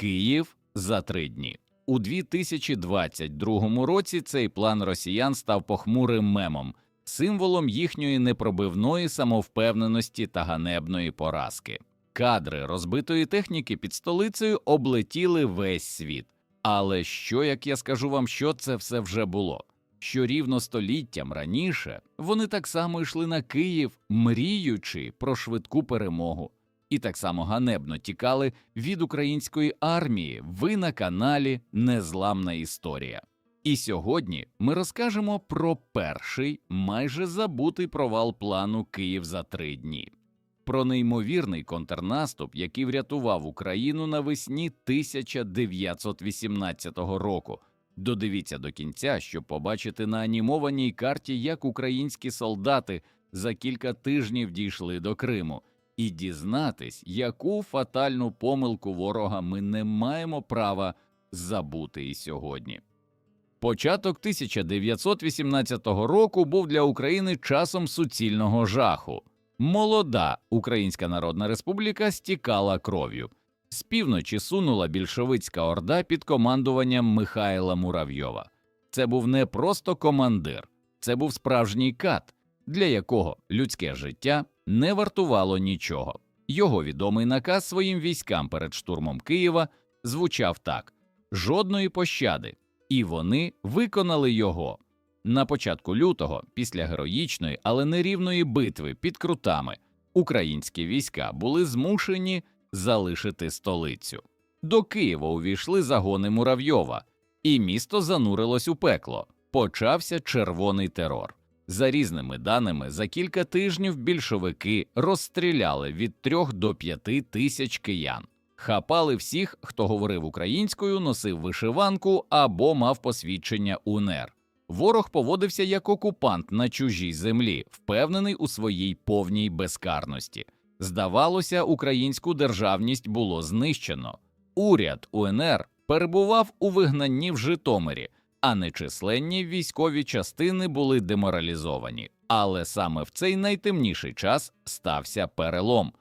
Київ за три дні. У 2022 році цей план росіян став похмурим мемом, символом їхньої непробивної самовпевненості та ганебної поразки. Кадри розбитої техніки під столицею облетіли весь світ. Але що, як я скажу вам, що це все вже було? Що рівно століттям раніше вони так само йшли на Київ, мріючи про швидку перемогу, і так само ганебно тікали від української армії. Ви на каналі Незламна історія. І сьогодні ми розкажемо про перший майже забутий провал плану Київ за три дні, про неймовірний контрнаступ, який врятував Україну навесні 1918 року. Додивіться до кінця, щоб побачити на анімованій карті, як українські солдати за кілька тижнів дійшли до Криму, і дізнатись, яку фатальну помилку ворога ми не маємо права забути і сьогодні. Початок 1918 року був для України часом суцільного жаху. Молода Українська Народна Республіка стікала кров'ю. З півночі сунула більшовицька орда під командуванням Михайла Муравйова. Це був не просто командир, це був справжній кат, для якого людське життя не вартувало нічого. Його відомий наказ своїм військам перед штурмом Києва звучав так: жодної пощади, і вони виконали його. На початку лютого, після героїчної, але нерівної битви під крутами, українські війська були змушені залишити столицю. До Києва увійшли загони Муравйова, і місто занурилось у пекло. Почався червоний терор. За різними даними, за кілька тижнів більшовики розстріляли від трьох до п'яти тисяч киян, хапали всіх, хто говорив українською, носив вишиванку або мав посвідчення УНР. Ворог поводився як окупант на чужій землі, впевнений у своїй повній безкарності. Здавалося, українську державність було знищено. Уряд УНР перебував у вигнанні в Житомирі, а нечисленні військові частини були деморалізовані. Але саме в цей найтемніший час стався перелом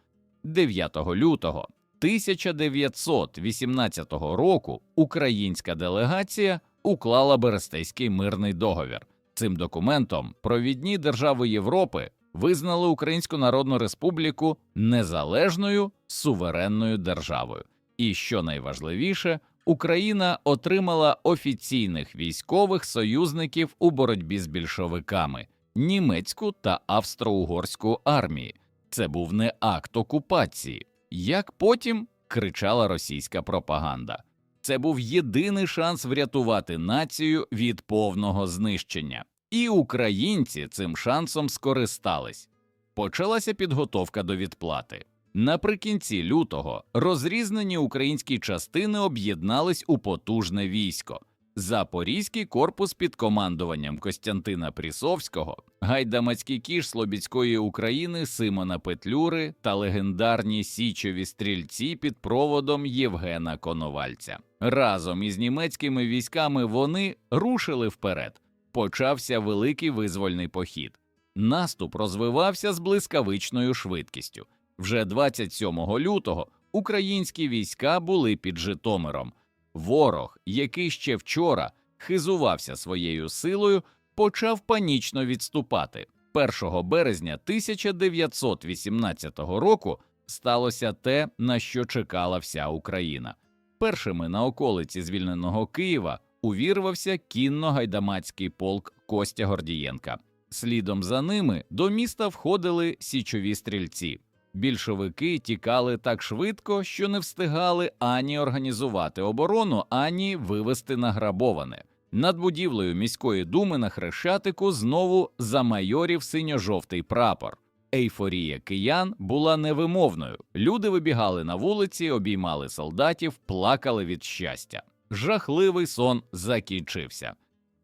9 лютого 1918 року. Українська делегація уклала Берестейський мирний договір. Цим документом провідні держави Європи визнали Українську Народну Республіку незалежною суверенною державою. І що найважливіше, Україна отримала офіційних військових союзників у боротьбі з більшовиками німецьку та австро-угорську армії. Це був не акт окупації, як потім кричала російська пропаганда. Це був єдиний шанс врятувати націю від повного знищення. І українці цим шансом скористались. Почалася підготовка до відплати. Наприкінці лютого розрізнені українські частини об'єднались у потужне військо. Запорізький корпус під командуванням Костянтина Прісовського, гайдамацький кіш Слобідської України Симона Петлюри та легендарні січові стрільці під проводом Євгена Коновальця. Разом із німецькими військами вони рушили вперед почався великий визвольний похід. Наступ розвивався з блискавичною швидкістю. Вже 27 лютого українські війська були під Житомиром. Ворог, який ще вчора хизувався своєю силою, почав панічно відступати. 1 березня 1918 року сталося те, на що чекала вся Україна. Першими на околиці звільненого Києва увірвався кінно-гайдамацький полк Костя Гордієнка. Слідом за ними до міста входили січові стрільці. Більшовики тікали так швидко, що не встигали ані організувати оборону, ані вивести награбоване. Над будівлею міської думи на Хрещатику знову замайорів синьо-жовтий прапор. Ейфорія киян була невимовною. Люди вибігали на вулиці, обіймали солдатів, плакали від щастя. Жахливий сон закінчився.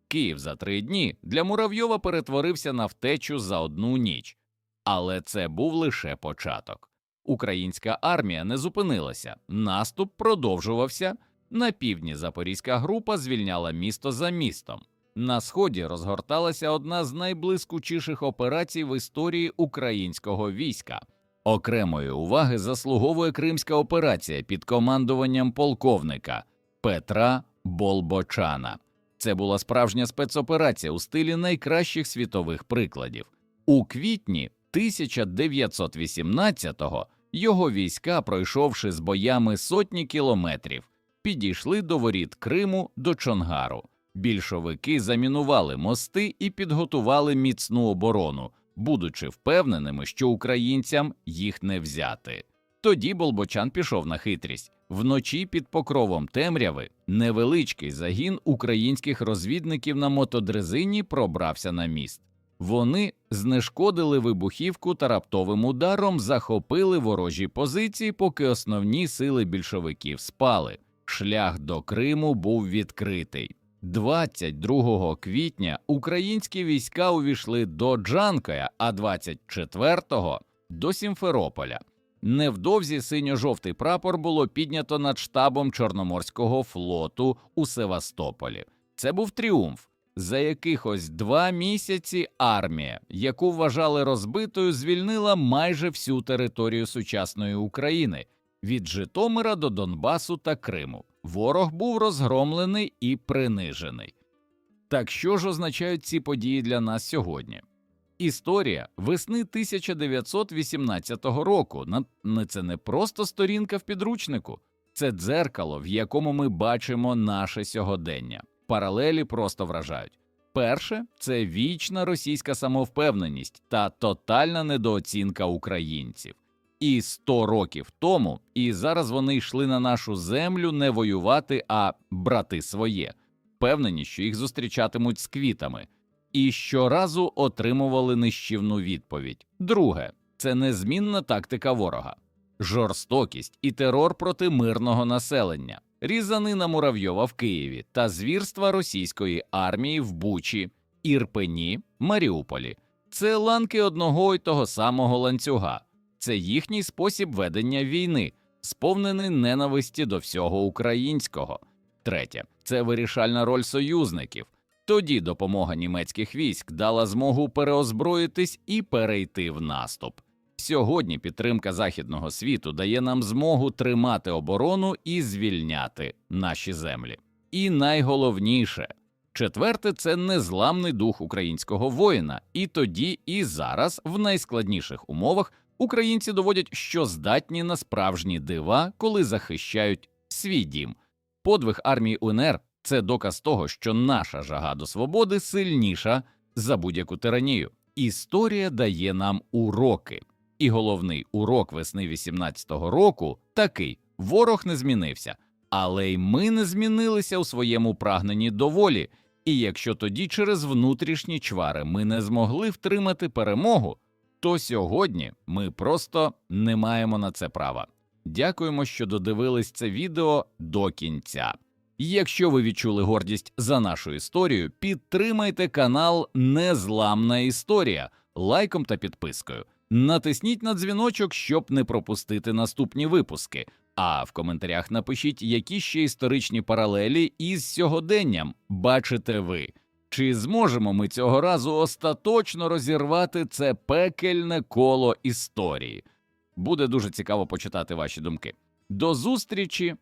Київ за три дні для Муравйова перетворився на втечу за одну ніч. Але це був лише початок. Українська армія не зупинилася, наступ продовжувався. На півдні Запорізька група звільняла місто за містом. На сході розгорталася одна з найблискучіших операцій в історії українського війська. Окремої уваги заслуговує Кримська операція під командуванням полковника Петра Болбочана. Це була справжня спецоперація у стилі найкращих світових прикладів. У квітні 1918-го його війська, пройшовши з боями сотні кілометрів, підійшли до воріт Криму до Чонгару. Більшовики замінували мости і підготували міцну оборону, будучи впевненими, що українцям їх не взяти. Тоді Болбочан пішов на хитрість. Вночі під покровом темряви невеличкий загін українських розвідників на мотодрезині пробрався на міст. Вони знешкодили вибухівку та раптовим ударом захопили ворожі позиції, поки основні сили більшовиків спали. Шлях до Криму був відкритий. 22 квітня українські війська увійшли до Джанкоя, а 24-го – до Сімферополя. Невдовзі синьо-жовтий прапор було піднято над штабом Чорноморського флоту у Севастополі. Це був тріумф. За якихось два місяці армія, яку вважали розбитою, звільнила майже всю територію сучасної України від Житомира до Донбасу та Криму. Ворог був розгромлений і принижений. Так що ж означають ці події для нас сьогодні? Історія весни 1918 року. Це не просто сторінка в підручнику, це дзеркало, в якому ми бачимо наше сьогодення. Паралелі просто вражають. Перше це вічна російська самовпевненість та тотальна недооцінка українців. І 100 років тому, і зараз вони йшли на нашу землю не воювати, а брати своє, впевнені, що їх зустрічатимуть з квітами, і щоразу отримували нищівну відповідь. Друге це незмінна тактика ворога, жорстокість і терор проти мирного населення, різанина Муравйова в Києві та звірства російської армії в Бучі, Ірпені, Маріуполі. Це ланки одного й того самого ланцюга. Це їхній спосіб ведення війни, сповнений ненависті до всього українського. Третє це вирішальна роль союзників. Тоді допомога німецьких військ дала змогу переозброїтись і перейти в наступ. Сьогодні підтримка західного світу дає нам змогу тримати оборону і звільняти наші землі. І найголовніше четверте це незламний дух українського воїна. І тоді, і зараз, в найскладніших умовах, українці доводять, що здатні на справжні дива, коли захищають свій дім. Подвиг армії УНР це доказ того, що наша жага до свободи сильніша за будь-яку тиранію. Історія дає нам уроки. І головний урок весни 18-го року такий: ворог не змінився, але й ми не змінилися у своєму прагненні до волі. І якщо тоді через внутрішні чвари ми не змогли втримати перемогу, то сьогодні ми просто не маємо на це права. Дякуємо, що додивились це відео до кінця. Якщо ви відчули гордість за нашу історію, підтримайте канал Незламна Історія лайком та підпискою. Натисніть на дзвіночок, щоб не пропустити наступні випуски. А в коментарях напишіть, які ще історичні паралелі із сьогоденням бачите ви. Чи зможемо ми цього разу остаточно розірвати це пекельне коло історії? Буде дуже цікаво почитати ваші думки. До зустрічі